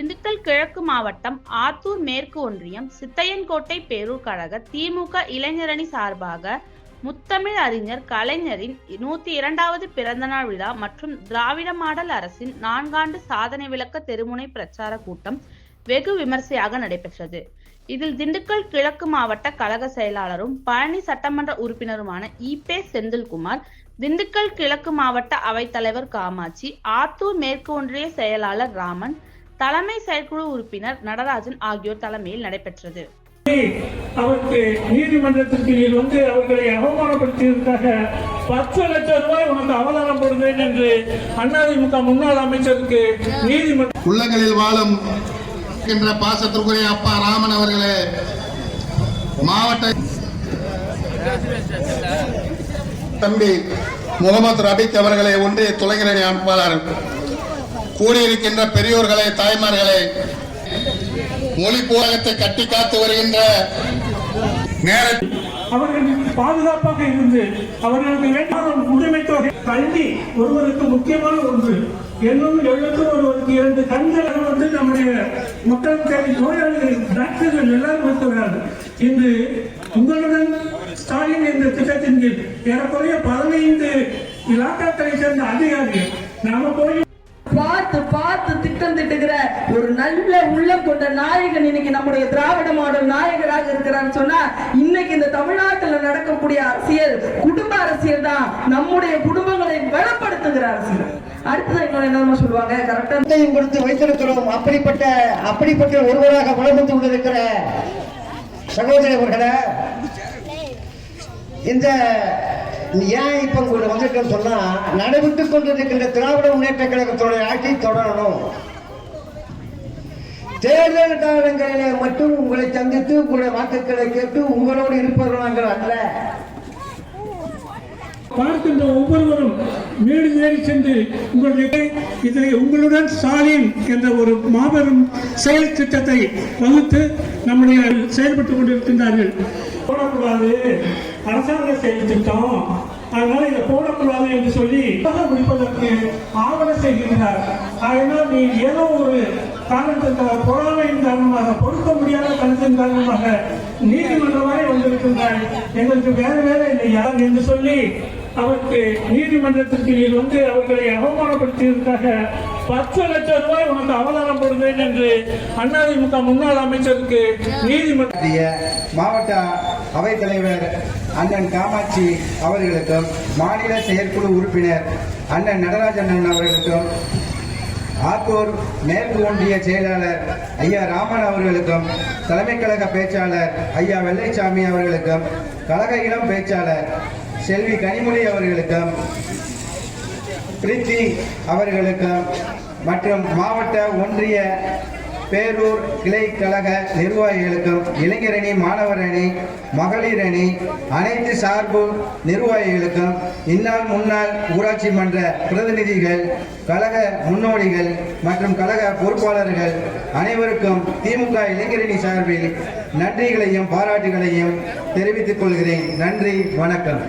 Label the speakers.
Speaker 1: திண்டுக்கல் கிழக்கு மாவட்டம் ஆத்தூர் மேற்கு ஒன்றியம் சித்தையன்கோட்டை பேரூர் கழக திமுக இளைஞரணி சார்பாக முத்தமிழ் அறிஞர் கலைஞரின் நூத்தி இரண்டாவது பிறந்தநாள் விழா மற்றும் திராவிட மாடல் அரசின் நான்காண்டு சாதனை விளக்க தெருமுனை பிரச்சார கூட்டம் வெகு விமர்சையாக நடைபெற்றது. இதில் திண்டுக்கல் கிழக்கு மாவட்ட கழக செயலாளரும் பழனி சட்டமன்ற உறுப்பினருமான ஈபே செந்தில்குமார் திண்டுக்கல் கிழக்கு மாவட்ட அவைத்தலைவர் காமாட்சி ஆத்தூர் மேற்கு ஒன்றிய செயலாளர் ராமன் தலைமை செயற்குழு உறுப்பினர் நடராஜன் ஆகியோர் தலைமையில் நடைபெற்றது.
Speaker 2: அவருக்கு நீதிமன்றத்திற்கு வந்து அவர்களை அவமானப்படுத்தியதற்காக பத்து லட்சம் ரூபாய் உனக்கு அவதாரம் போடுவேன் என்று அதிமுக முன்னாள் அமைச்சருக்கு நீதிமன்றம்
Speaker 3: உள்ளங்களில் வாழும் இருக்கின்ற பாசத்திற்குரிய அப்பா ராமன் அவர்களே மாவட்ட தம்பி முகமது ரபிக் அவர்களே ஒன்றிய துளைஞரணி அமைப்பாளர் கூடியிருக்கின்ற பெரியோர்களே தாய்மார்களே மொழி போராட்டத்தை கட்டி காத்து வருகின்ற நேரத்தில்
Speaker 2: அவர்கள் பாதுகாப்பாக இருந்து அவர்களுக்கு வேண்டாத உரிமை தொகை கல்வி ஒருவருக்கு முக்கியமான ஒன்று. என்னும் எழுத்தும் ஒருவருக்கு இரண்டு கண்கள் வந்து நம்முடைய மக்கள் தேவை நோயாளிகள் டாக்டர்கள் எல்லாரும் இருக்கிறார்கள். இன்று உங்களுடன் ஸ்டாலின் என்ற திட்டத்தின் கீழ் ஏறக்குறைய பதினைந்து இலாக்காக்களை சேர்ந்த அதிகாரிகள் நாம போய்
Speaker 4: பார்த்து பார்த்து திட்டம் திட்டுகிற ஒரு நல்ல உள்ளம் கொண்ட நாயகன் இன்னைக்கு நம்முடைய திராவிட மாடல் நாயகராக இருக்கிறான்னு சொன்னா இன்னைக்கு இந்த தமிழ்நாட்டில் நடக்கக்கூடிய அரசியல் குடும்ப அரசியல் தான் நம்முடைய குடும்பங்களை பலப்படுத்துகிற அரசியல். அடுத்தது என்ன சொல்லுவாங்க? கரெக்டா
Speaker 5: கொடுத்து வைத்திருக்கிறோம். அப்படிப்பட்ட அப்படிப்பட்ட ஒருவராக வளர்ந்து கொண்டிருக்கிற சகோதரி அவர்களே இந்த ஏன் இப்ப உங்களுக்கு வந்திருக்கேன்னு சொன்னா நடைபெற்றுக் கொண்டிருக்கின்ற திராவிட முன்னேற்ற கழகத்தோட ஆட்சி தொடரணும். தேர்தல் காலங்களில மட்டும் உங்களை சந்தித்து உங்களுடைய வாக்குகளை கேட்டு உங்களோடு இருப்பவர்கள் நாங்கள் அல்ல.
Speaker 2: பார்க்கின்ற ஒவ்வொருவரும் வீடு ஏறி சென்று உங்களுடைய இதை உங்களுடன் ஸ்டாலின் என்ற ஒரு மாபெரும் செயல் திட்டத்தை வகுத்து நம்முடைய செயல்பட்டுக் கொண்டிருக்கின்றார்கள். போடக்கூடாது. அரசாங்க செயல் திட்டம். அதனால இதை போடக்கூடாது என்று சொல்லி உலக முடிப்பதற்கு ஆவண செய்கின்றார். அதனால் நீ ஏதோ ஒரு காரணத்திற்காக பொறாமையின் காரணமாக பொறுக்க முடியாத காரணத்தின் காரணமாக நீதிமன்றம் வரை வந்திருக்கின்றாய். எங்களுக்கு வேற வேலை இல்லையா என்று சொல்லி அவருக்கு நீதிமன்றத்திற்கு நீ வந்து அவர்களை அவமானப்படுத்தியதற்காக பத்து லட்சம் ரூபாய் உனக்கு அவதானம் போடுவேன் என்று அதிமுக முன்னாள் அமைச்சருக்கு
Speaker 6: நீதிமன்ற மாவட்ட அவைத் தலைவர் அண்ணன் காமாட்சி அவர்களுக்கும் மாநில செயற்குழு உறுப்பினர் அண்ணன் நடராஜன் அண்ணன் அவர்களுக்கும் ஆத்தூர் மேற்கு ஒன்றிய செயலாளர் ஐயா ராமன் அவர்களுக்கும் தலைமை கழக பேச்சாளர் ஐயா வெள்ளைச்சாமி அவர்களுக்கும் கழக இளம் பேச்சாளர் செல்வி கனிமொழி அவர்களுக்கும் பிரித்தி அவர்களுக்கும் மற்றும் மாவட்ட ஒன்றிய பேரூர் கிளை கழக நிர்வாகிகளுக்கும் இளைஞரணி மாணவர் அணி மகளிர் அணி அனைத்து சார்பு நிர்வாகிகளுக்கும் இந்நாள் முன்னாள் ஊராட்சி மன்ற பிரதிநிதிகள் கழக முன்னோடிகள் மற்றும் கழக பொறுப்பாளர்கள் அனைவருக்கும் திமுக இளைஞரணி சார்பில் நன்றிகளையும் பாராட்டுகளையும் தெரிவித்துக் கொள்கிறேன். நன்றி வணக்கம்.